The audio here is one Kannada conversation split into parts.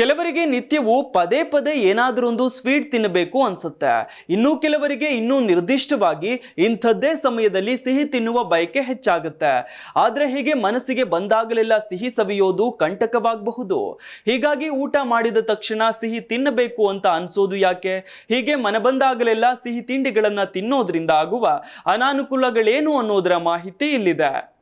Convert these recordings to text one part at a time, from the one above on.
ಕೆಲವರಿಗೆ ನಿತ್ಯವೂ ಪದೇ ಪದೇ ಏನಾದರೂ ಒಂದು ಸ್ವೀಟ್ ತಿನ್ನಬೇಕು ಅನ್ಸುತ್ತೆ. ಇನ್ನು ಕೆಲವರಿಗೆ ಇನ್ನೂ ನಿರ್ದಿಷ್ಟವಾಗಿ ಇಂಥದ್ದೇ ಸಮಯದಲ್ಲಿ ಸಿಹಿ ತಿನ್ನುವ ಬಯಕೆ ಹೆಚ್ಚಾಗುತ್ತೆ. ಆದರೆ ಹೀಗೆ ಮನಸ್ಸಿಗೆ ಬಂದಾಗಲೆಲ್ಲ ಸಿಹಿ ಸವಿಯೋದು ಕಂಟಕವಾಗಬಹುದು. ಹೀಗಾಗಿ ಊಟ ಮಾಡಿದ ತಕ್ಷಣ ಸಿಹಿ ತಿನ್ನಬೇಕು ಅಂತ ಅನ್ಸೋದು ಯಾಕೆ? ಹೀಗೆ ಮನ ಬಂದಾಗಲೆಲ್ಲ ಸಿಹಿ ತಿಂಡಿಗಳನ್ನು ತಿನ್ನೋದ್ರಿಂದ ಆಗುವ ಅನಾನುಕೂಲಗಳೇನು ಅನ್ನೋದರ ಮಾಹಿತಿ ಇಲ್ಲಿದೆ.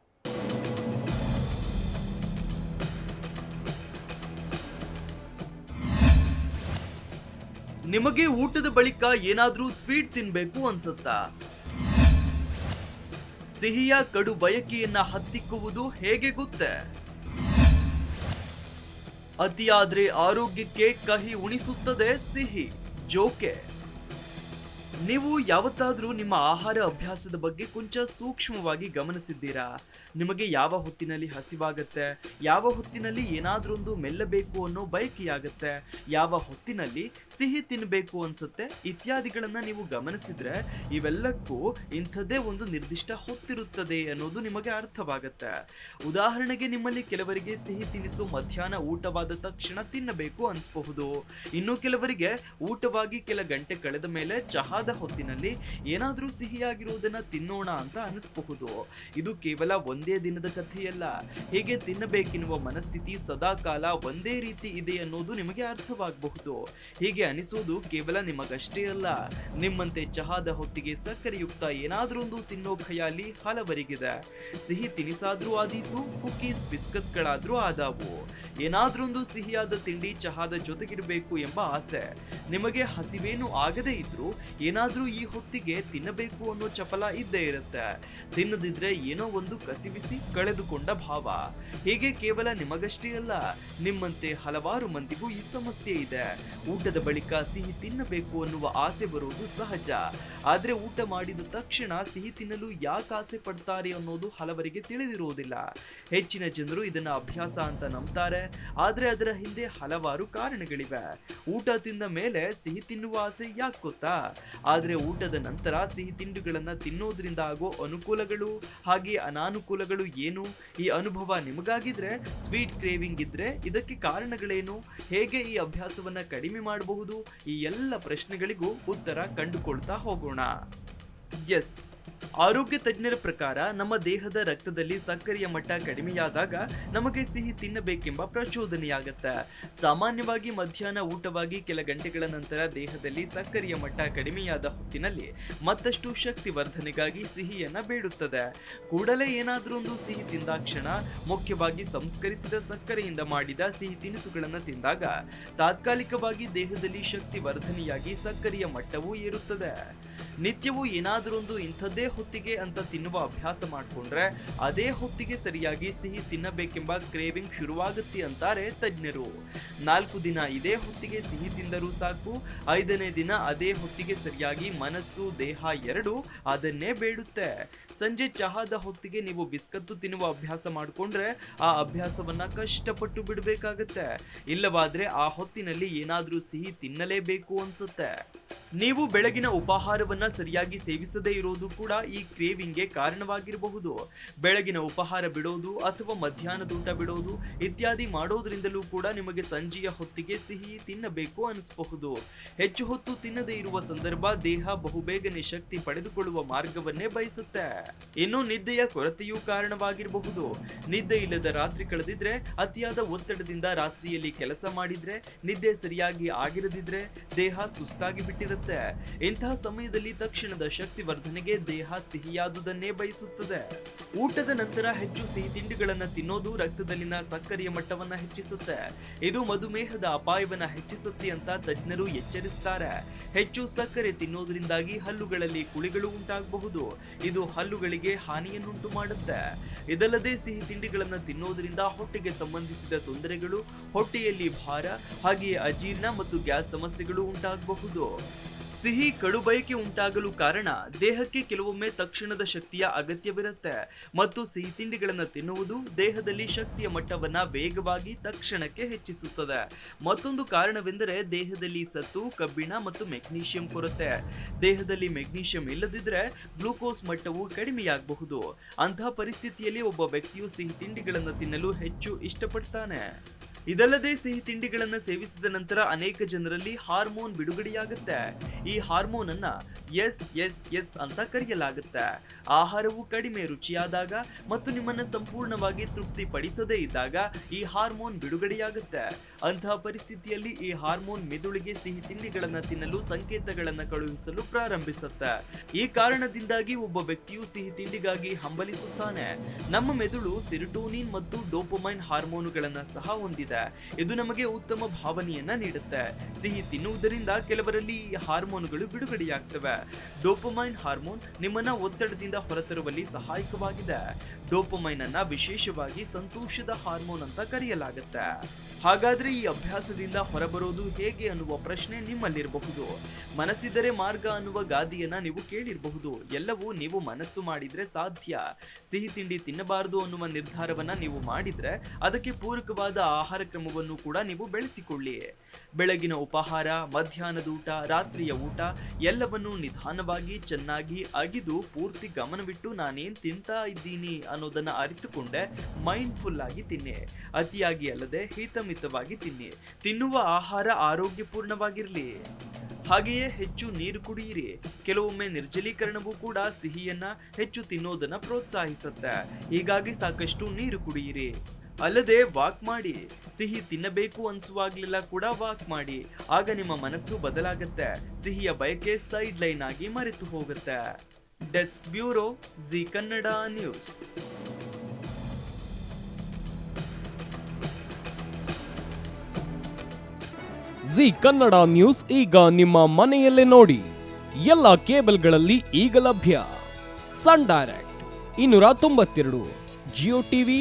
ನಿಮಗೆ ಊಟದ ಬಳಿಕ ಏನಾದ್ರೂ ಸ್ವೀಟ್ ತಿನ್ಬೇಕು ಅನ್ಸುತ್ತಾ? ಸಿಹಿಯ ಕಡು ಬಯಕೆಯನ್ನ ಹತ್ತಿಕ್ಕುವುದು ಹೇಗೆ ಗೊತ್ತೇ? ಅತಿಯಾದ್ರೆ ಆರೋಗ್ಯಕ್ಕೆ ಕಹಿ ಉಣಿಸುತ್ತದೆ ಸಿಹಿ, ಜೋಕೆ. ನೀವು ಯಾವತ್ತಾದರೂ ನಿಮ್ಮ ಆಹಾರ ಅಭ್ಯಾಸದ ಬಗ್ಗೆ ಕೊಂಚ ಸೂಕ್ಷ್ಮವಾಗಿ ಗಮನಿಸಿದ್ದೀರಾ? ನಿಮಗೆ ಯಾವ ಹೊತ್ತಿನಲ್ಲಿ ಹಸಿವಾಗತ್ತೆ? ಯಾವ ಹೊತ್ತಿನಲ್ಲಿ ಏನಾದ್ರೊಂದು ಮೆಲ್ಲಬೇಕು ಅನ್ನೋ ಬಯಕೆಯಾಗತ್ತೆ? ಯಾವ ಹೊತ್ತಿನಲ್ಲಿ ಸಿಹಿ ತಿನ್ನಬೇಕು ಅನ್ಸುತ್ತೆ? ಇತ್ಯಾದಿಗಳನ್ನು ನೀವು ಗಮನಿಸಿದ್ರೆ ಇವೆಲ್ಲಕ್ಕೂ ಇಂಥದ್ದೇ ಒಂದು ನಿರ್ದಿಷ್ಟ ಹೊತ್ತಿರುತ್ತದೆ ಅನ್ನೋದು ನಿಮಗೆ ಅರ್ಥವಾಗತ್ತೆ. ಉದಾಹರಣೆಗೆ ನಿಮ್ಮಲ್ಲಿ ಕೆಲವರಿಗೆ ಸಿಹಿ ತಿನಿಸು ಮಧ್ಯಾಹ್ನ ಊಟವಾದ ತಕ್ಷಣ ತಿನ್ನಬೇಕು ಅನ್ಸ್ಬಹುದು. ಇನ್ನು ಕೆಲವರಿಗೆ ಊಟವಾಗಿ ಕೆಲ ಗಂಟೆ ಕಳೆದ ಮೇಲೆ ಚಹಾದ ಹೊತ್ತಿನಲ್ಲಿ ಏನಾದರೂ ಸಿಹಿಯಾಗಿರುವುದನ್ನ ತಿನ್ನೋಣ ಅಂತ ಅನಿಸ್ಬಹುದು ಇದು ಕೇವಲ ಒಂದೇ ದಿನದ ಕಥೆಯಲ್ಲ. ಹೀಗೆ ತಿನ್ನಬೇಕೆನ್ನುವ ಮನಸ್ಥಿತಿ ಸದಾ ಕಾಲ ಒಂದೇ ರೀತಿ ಇದೆ ಅನ್ನೋದು ನಿಮಗೆ ಅರ್ಥವಾಗಬಹುದು. ಹೀಗೆ ಅನಿಸೋದು ಕೇವಲ ನಿಮಗಷ್ಟೇ ಅಲ್ಲ. ನಿಮ್ಮಂತೆ ಚಹಾದ ಹೊತ್ತಿಗೆ ಸಕ್ಕರೆಯುಕ್ತ ಏನಾದ್ರೂ ಒಂದು ತಿನ್ನೋ ಖಯಾಲಿ ಹಲವರಿಗಿದೆ. ಸಿಹಿ ತಿನಿಸಾದ್ರೂ ಆದೀತು, ಕುಕೀಸ್ ಬಿಸ್ಕತ್ಗಳಾದ್ರೂ ಆದಾವು. ಏನಾದ್ರೊಂದು ಸಿಹಿಯಾದ ತಿಂಡಿ ಚಹಾದ ಜೊತೆಗಿರಬೇಕು ಎಂಬ ಆಸೆ. ನಿಮಗೆ ಹಸಿವೇನು ಆಗದೇ ಇದ್ರೂ ಏನಾದರೂ ಈ ಹೊತ್ತಿಗೆ ತಿನ್ನಬೇಕು ಅನ್ನೋ ಚಪಲ ಇದ್ದೇ ಇರುತ್ತೆ. ತಿನ್ನದಿದ್ರೆ ಏನೋ ಒಂದು ಕಸಿವಿಸಿ ಕಳೆದುಕೊಂಡ ಭಾವ. ಹೀಗೆ ಕೇವಲ ನಿಮಗಷ್ಟೇ ಅಲ್ಲ, ನಿಮ್ಮಂತೆ ಹಲವಾರು ಮಂದಿಗೂ ಈ ಸಮಸ್ಯೆ ಇದೆ. ಊಟದ ಬಳಿಕ ಸಿಹಿ ತಿನ್ನಬೇಕು ಅನ್ನುವ ಆಸೆ ಬರುವುದು ಸಹಜ. ಆದ್ರೆ ಊಟ ಮಾಡಿದ ತಕ್ಷಣ ಸಿಹಿ ತಿನ್ನಲು ಯಾಕೆ ಆಸೆ ಪಡ್ತಾರೆ ಅನ್ನೋದು ಹಲವರಿಗೆ ತಿಳಿದಿರುವುದಿಲ್ಲ ಹೆಚ್ಚಿನ ಜನರು ಇದನ್ನ ಅಭ್ಯಾಸ ಅಂತ ನಂಬ್ತಾರೆ. ಆದ್ರೆ ಅದರ ಹಿಂದೆ ಹಲವಾರು ಕಾರಣಗಳಿವೆ. ಊಟ ತಿಂದ ಮೇಲೆ ಸಿಹಿ ತಿನ್ನುವ ಆಸೆ ಯಾಕೆ ಗೊತ್ತಾ? ಆದರೆ ಊಟದ ನಂತರ ಸಿಹಿ ತಿಂಡಿಗಳನ್ನು ತಿನ್ನೋದ್ರಿಂದ ಆಗೋ ಅನುಕೂಲಗಳು ಹಾಗೆ ಅನಾನುಕೂಲಗಳು ಏನು? ಈ ಅನುಭವ ನಿಮಗಾಗಿದ್ರೆ, ಸ್ವೀಟ್ ಕ್ರೇವಿಂಗ್ ಇದ್ರೆ ಇದಕ್ಕೆ ಕಾರಣಗಳೇನು? ಹೇಗೆ ಈ ಅಭ್ಯಾಸವನ್ನ ಕಡಿಮೆ ಮಾಡಬಹುದು? ಈ ಎಲ್ಲ ಪ್ರಶ್ನೆಗಳಿಗೂ ಉತ್ತರ ಕಂಡುಕೊಳ್ತಾ ಹೋಗೋಣ. ಎಸ್. ಆರೋಗ್ಯ ತಜ್ಞರ ಪ್ರಕಾರ ನಮ್ಮ ದೇಹದ ರಕ್ತದಲ್ಲಿ ಸಕ್ಕರೆಯ ಮಟ್ಟ ಕಡಿಮೆಯಾದಾಗ ನಮಗೆ ಸಿಹಿ ತಿನ್ನಬೇಕೆಂಬ ಪ್ರಚೋದನೆಯಾಗತ್ತೆ. ಸಾಮಾನ್ಯವಾಗಿ ಮಧ್ಯಾಹ್ನ ಊಟವಾಗಿ ಕೆಲ ಗಂಟೆಗಳ ನಂತರ ದೇಹದಲ್ಲಿ ಸಕ್ಕರೆಯ ಮಟ್ಟ ಕಡಿಮೆಯಾದ ಹೊತ್ತಿನಲ್ಲಿ ಮತ್ತಷ್ಟು ಶಕ್ತಿ ವರ್ಧನೆಗಾಗಿ ಸಿಹಿಯನ್ನ ಬೇಡುತ್ತದೆ. ಕೂಡಲೇ ಏನಾದರೂ ಒಂದು ಸಿಹಿ ತಿಂದಾಕ್ಷಣ, ಮುಖ್ಯವಾಗಿ ಸಂಸ್ಕರಿಸಿದ ಸಕ್ಕರೆಯಿಂದ ಮಾಡಿದ ಸಿಹಿ ತಿನಿಸುಗಳನ್ನು ತಿಂದಾಗ ತಾತ್ಕಾಲಿಕವಾಗಿ ದೇಹದಲ್ಲಿ ಶಕ್ತಿ ವರ್ಧನೆಯಾಗಿ ಸಕ್ಕರೆಯ ಮಟ್ಟವೂ ಏರುತ್ತದೆ. ನಿತ್ಯವೂ ಏನಾದರೊಂದು ಇಂಥದ್ದೇ ಹೊತ್ತಿಗೆ ಅಂತ ತಿನ್ನುವ ಅಭ್ಯಾಸ ಮಾಡಿಕೊಂಡ್ರೆ ಅದೇ ಹೊತ್ತಿಗೆ ಸರಿಯಾಗಿ ಸಿಹಿ ತಿನ್ನಬೇಕೆಂಬ ಕ್ರೇವಿಂಗ್ ಶುರುವಾಗುತ್ತೆ ಅಂತಾರೆ ತಜ್ಞರು. ನಾಲ್ಕು ದಿನ ಇದೇ ಹೊತ್ತಿಗೆ ಸಿಹಿ ತಿಂದರೂ ಸಾಕು, ಐದನೇ ದಿನ ಅದೇ ಹೊತ್ತಿಗೆ ಸರಿಯಾಗಿ ಮನಸ್ಸು, ದೇಹ ಎರಡು ಅದನ್ನೇ ಬೇಡುತ್ತೆ. ಸಂಜೆ ಚಹಾದ ಹೊತ್ತಿಗೆ ನೀವು ಬಿಸ್ಕತ್ತು ತಿನ್ನುವ ಅಭ್ಯಾಸ ಮಾಡಿಕೊಂಡ್ರೆ ಆ ಅಭ್ಯಾಸವನ್ನ ಕಷ್ಟಪಟ್ಟು ಬಿಡಬೇಕಾಗತ್ತೆ. ಇಲ್ಲವಾದ್ರೆ ಆ ಹೊತ್ತಿನಲ್ಲಿ ಏನಾದರೂ ಸಿಹಿ ತಿನ್ನಲೇಬೇಕು ಅನ್ಸುತ್ತೆ. ನೀವು ಬೆಳಗಿನ ಉಪಹಾರವನ್ನ ಸರಿಯಾಗಿ ಸೇವಿಸದೇ ಇರೋದು ಕೂಡ ಈ ಕ್ರೇವಿಂಗ್ಗೆ ಕಾರಣವಾಗಿರಬಹುದು. ಬೆಳಗಿನ ಉಪಹಾರ ಬಿಡೋದು ಅಥವಾ ಮಧ್ಯಾಹ್ನದ ಊಟ ಬಿಡೋದು ಇತ್ಯಾದಿ ಮಾಡೋದ್ರಿಂದಲೂ ಕೂಡ ನಿಮಗೆ ಸಂಜೆಯ ಹೊತ್ತಿಗೆ ಸಿಹಿ ತಿನ್ನಬೇಕು ಅನಿಸಬಹುದು. ಹೆಚ್ಚು ಹೊತ್ತು ತಿನ್ನದೇ ಇರುವ ಸಂದರ್ಭ ದೇಹ ಬಹುಬೇಗನೆ ಶಕ್ತಿ ಪಡೆದುಕೊಳ್ಳುವ ಮಾರ್ಗವನ್ನೇ ಬಯಸುತ್ತೆ. ಇನ್ನು ನಿದ್ದೆಯ ಕೊರತೆಯೂ ಕಾರಣವಾಗಿರಬಹುದು. ನಿದ್ದೆ ಇಲ್ಲದ ರಾತ್ರಿ ಕಳೆದಿದ್ರೆ, ಅತಿಯಾದ ಒತ್ತಡದಿಂದ ರಾತ್ರಿಯಲ್ಲಿ ಕೆಲಸ ಮಾಡಿದ್ರೆ, ನಿದ್ದೆ ಸರಿಯಾಗಿ ಆಗಿರದಿದ್ರೆ, ದೇಹ ಸುಸ್ತಾಗಿ ಬಿಟ್ಟಿರುತ್ತೆ ಇಂತಹ ಸಮಯದಲ್ಲಿ ತಕ್ಷಣದ ಶಕ್ತಿ ವರ್ಧನೆಗೆ ದೇಹ ಸಿಹಿಯಾದುದನ್ನೇ ಬಯಸುತ್ತದೆ. ಊಟದ ನಂತರ ಹೆಚ್ಚು ಸಿಹಿ ತಿಂಡಿಗಳನ್ನ ತಿನ್ನೋದು ರಕ್ತದಲ್ಲಿನ ಸಕ್ಕರೆಯ ಮಟ್ಟವನ್ನ ಹೆಚ್ಚಿಸುತ್ತೆ. ಇದು ಮಧುಮೇಹದ ಅಪಾಯವನ್ನ ಹೆಚ್ಚಿಸುತ್ತೆ ಅಂತ ತಜ್ಞರು ಎಚ್ಚರಿಸ್ತಾರೆ. ಹೆಚ್ಚು ಸಕ್ಕರೆ ತಿನ್ನೋದ್ರಿಂದಾಗಿ ಹಲ್ಲುಗಳಲ್ಲಿ ಕುಳಿಗಳು ಉಂಟಾಗಬಹುದು. ಇದು ಹಲ್ಲುಗಳಿಗೆ ಹಾನಿಯನ್ನುಂಟು ಮಾಡುತ್ತೆ. ಇದಲ್ಲದೆ ಸಿಹಿ ತಿಂಡಿಗಳನ್ನ ತಿನ್ನೋದ್ರಿಂದ ಹೊಟ್ಟೆಗೆ ಸಂಬಂಧಿಸಿದ ತೊಂದರೆಗಳು, ಹೊಟ್ಟೆಯಲ್ಲಿ ಭಾರ, ಹಾಗೆಯೇ ಅಜೀರ್ಣ ಮತ್ತು ಗ್ಯಾಸ್ ಸಮಸ್ಯೆಗಳು ಉಂಟಾಗಬಹುದು. ಸಿಹಿ ಕಡುಬಯಕೆ ಉಂಟಾಗಲು ಕಾರಣ ದೇಹಕ್ಕೆ ಕೆಲವೊಮ್ಮೆ ತಕ್ಷಣದ ಶಕ್ತಿಯ ಅಗತ್ಯವಿರುತ್ತೆ. ಮತ್ತು ಸಿಹಿ ತಿಂಡಿಗಳನ್ನು ತಿನ್ನುವುದು ದೇಹದಲ್ಲಿ ಶಕ್ತಿಯ ಮಟ್ಟವನ್ನು ವೇಗವಾಗಿ ತಕ್ಷಣಕ್ಕೆ ಹೆಚ್ಚಿಸುತ್ತದೆ. ಮತ್ತೊಂದು ಕಾರಣವೆಂದರೆ ದೇಹದಲ್ಲಿ ಸತ್ತು, ಕಬ್ಬಿಣ ಮತ್ತು ಮೆಗ್ನೀಷಿಯಂ ಕೊರತೆ. ದೇಹದಲ್ಲಿ ಮೆಗ್ನೀಷಿಯಂ ಇಲ್ಲದಿದ್ದರೆ ಗ್ಲೂಕೋಸ್ ಮಟ್ಟವು ಕಡಿಮೆಯಾಗಬಹುದು. ಅಂತಹ ಪರಿಸ್ಥಿತಿಯಲ್ಲಿ ಒಬ್ಬ ವ್ಯಕ್ತಿಯು ಸಿಹಿ ತಿಂಡಿಗಳನ್ನು ತಿನ್ನಲು ಹೆಚ್ಚು ಇಷ್ಟಪಡ್ತಾನೆ. ಇದಲ್ಲದೆ ಸಿಹಿ ತಿಂಡಿಗಳನ್ನ ಸೇವಿಸಿದ ನಂತರ ಅನೇಕ ಜನರಲ್ಲಿ ಹಾರ್ಮೋನ್ ಬಿಡುಗಡೆಯಾಗುತ್ತೆ. ಈ ಹಾರ್ಮೋನ್ ಅನ್ನ ಎಸ್ ಎಸ್ ಎಸ್ ಅಂತ ಕರೆಯಲಾಗುತ್ತೆ. ಆಹಾರವು ಕಡಿಮೆ ರುಚಿಯಾದಾಗ ಮತ್ತು ನಿಮ್ಮನ್ನ ಸಂಪೂರ್ಣವಾಗಿ ತೃಪ್ತಿ ಪಡಿಸದೇ ಇದ್ದಾಗ ಈ ಹಾರ್ಮೋನ್ ಬಿಡುಗಡೆಯಾಗುತ್ತೆ. ಅಂತಹ ಪರಿಸ್ಥಿತಿಯಲ್ಲಿ ಈ ಹಾರ್ಮೋನ್ ಮೆದುಳಿಗೆ ಸಿಹಿ ತಿಂಡಿಗಳನ್ನ ತಿನ್ನಲು ಸಂಕೇತಗಳನ್ನ ಕಳುಹಿಸಲು ಪ್ರಾರಂಭಿಸುತ್ತೆ. ಈ ಕಾರಣದಿಂದಾಗಿ ಒಬ್ಬ ವ್ಯಕ್ತಿಯು ಸಿಹಿ ತಿಂಡಿಗಾಗಿ ಹಂಬಲಿಸುತ್ತಾನೆ. ನಮ್ಮ ಮೆದುಳು ಸಿರಿಟೋನಿನ್ ಮತ್ತು ಡೋಪೊಮೈನ್ ಹಾರ್ಮೋನುಗಳನ್ನ ಸಹ ಹೊಂದಿದೆ. ಇದು ನಮಗೆ ಉತ್ತಮ ಭಾವನೆಯನ್ನ ನೀಡುತ್ತೆ. ಸಿಹಿ ತಿನ್ನುವುದರಿಂದ ಕೆಲವರಲ್ಲಿ ಹಾರ್ಮೋನ್ಗಳು ಬಿಡುಗಡೆಯಾಗ್ತವೆ. ಡೋಪಮೈನ್ ಹಾರ್ಮೋನ್ ನಿಮ್ಮನ್ನ ಒತ್ತಡದಿಂದ ಹೊರತರುವಲ್ಲಿ ಸಹಾಯಕವಾಗಿದೆ. ಡೋಪಮೈನ್ ಅನ್ನ ವಿಶೇಷವಾಗಿ ಸಂತೋಷದ ಹಾರ್ಮೋನ್ ಅಂತ ಕರೆಯಲಾಗುತ್ತೆ. ಹಾಗಾದ್ರೆ ಈ ಅಭ್ಯಾಸದಿಂದ ಹೊರಬರೋದು ಹೇಗೆ ಅನ್ನುವ ಪ್ರಶ್ನೆ ನಿಮ್ಮಲ್ಲಿರಬಹುದು. ಮನಸ್ಸಿದ್ದರೆ ಮಾರ್ಗ ಅನ್ನುವ ಗಾದಿಯನ್ನ ನೀವು ಕೇಳಿರಬಹುದು. ಎಲ್ಲವೂ ನೀವು ಮನಸ್ಸು ಮಾಡಿದ್ರೆ ಸಾಧ್ಯ. ಸಿಹಿ ತಿಂಡಿ ತಿನ್ನಬಾರದು ಅನ್ನುವ ನಿರ್ಧಾರವನ್ನ ನೀವು ಮಾಡಿದ್ರೆ ಅದಕ್ಕೆ ಪೂರಕವಾದ ಆಹಾರ ಕ್ರಮವನ್ನು ಕೂಡ ನೀವು ಬೆಳೆಸಿಕೊಳ್ಳಿ. ಬೆಳಗಿನ ಉಪಹಾರ, ಮಧ್ಯಾಹ್ನದ ಊಟ, ರಾತ್ರಿಯ ಊಟ, ಎಲ್ಲವನ್ನು ನಿಧಾನವಾಗಿ, ಚೆನ್ನಾಗಿ, ಅಗಿದು, ಪೂರ್ತಿ ಗಮನವಿಟ್ಟು ನಾನೇನ್ ತಿಂತಾ ಇದ್ದೀನಿ ಅನ್ನೋದನ್ನ ಅರಿತುಕೊಂಡೆ ಮೈಂಡ್ಫುಲ್ ಆಗಿ ತಿನ್ನಿ. ಅತಿಯಾಗಿ ಅಲ್ಲದೆ ಹಿತಮಿತವಾಗಿ ತಿನ್ನಿ. ತಿನ್ನುವ ಆಹಾರ ಆರೋಗ್ಯಪೂರ್ಣವಾಗಿರ್ಲಿ. ಹಾಗೆಯೇ ಹೆಚ್ಚು ನೀರು ಕುಡಿಯಿರಿ. ಕೆಲವೊಮ್ಮೆ ನಿರ್ಜಲೀಕರಣವೂ ಕೂಡ ಸಿಹಿಯನ್ನ ಹೆಚ್ಚು ತಿನ್ನೋದನ್ನ ಪ್ರೋತ್ಸಾಹಿಸುತ್ತೆ. ಹೀಗಾಗಿ ಸಾಕಷ್ಟು ನೀರು ಕುಡಿಯಿರಿ. ಅಲ್ಲದೆ ವಾಕ್ ಮಾಡಿ. ಸಿಹಿ ತಿನ್ನಬೇಕು ಅನ್ಸುವಾಗ್ಲೆಲ್ಲ ಕೂಡ ವಾಕ್ ಮಾಡಿ. ಆಗ ನಿಮ್ಮ ಮನಸ್ಸು ಬದಲಾಗತ್ತೆ. ಸಿಹಿಯ ಬಯಕೆ ಸೈಡ್ ಲೈನ್ ಆಗಿ ಮರೆತು ಹೋಗುತ್ತೆ. Desk bureau, Zee Kannada news. Zee Kannada news ಈಗ ನಿಮ್ಮ ಮನೆಯಲ್ಲೇ ನೋಡಿ. ಎಲ್ಲ ಕೇಬಲ್ಗಳಲ್ಲಿ ಈಗ ಲಭ್ಯ. ಸನ್ ಡೈರೆಕ್ಟ್, ಇನ್ನೂರ ತೊಂಬತ್ತೆರಡು, ಜಿಯೋ ಟಿವಿ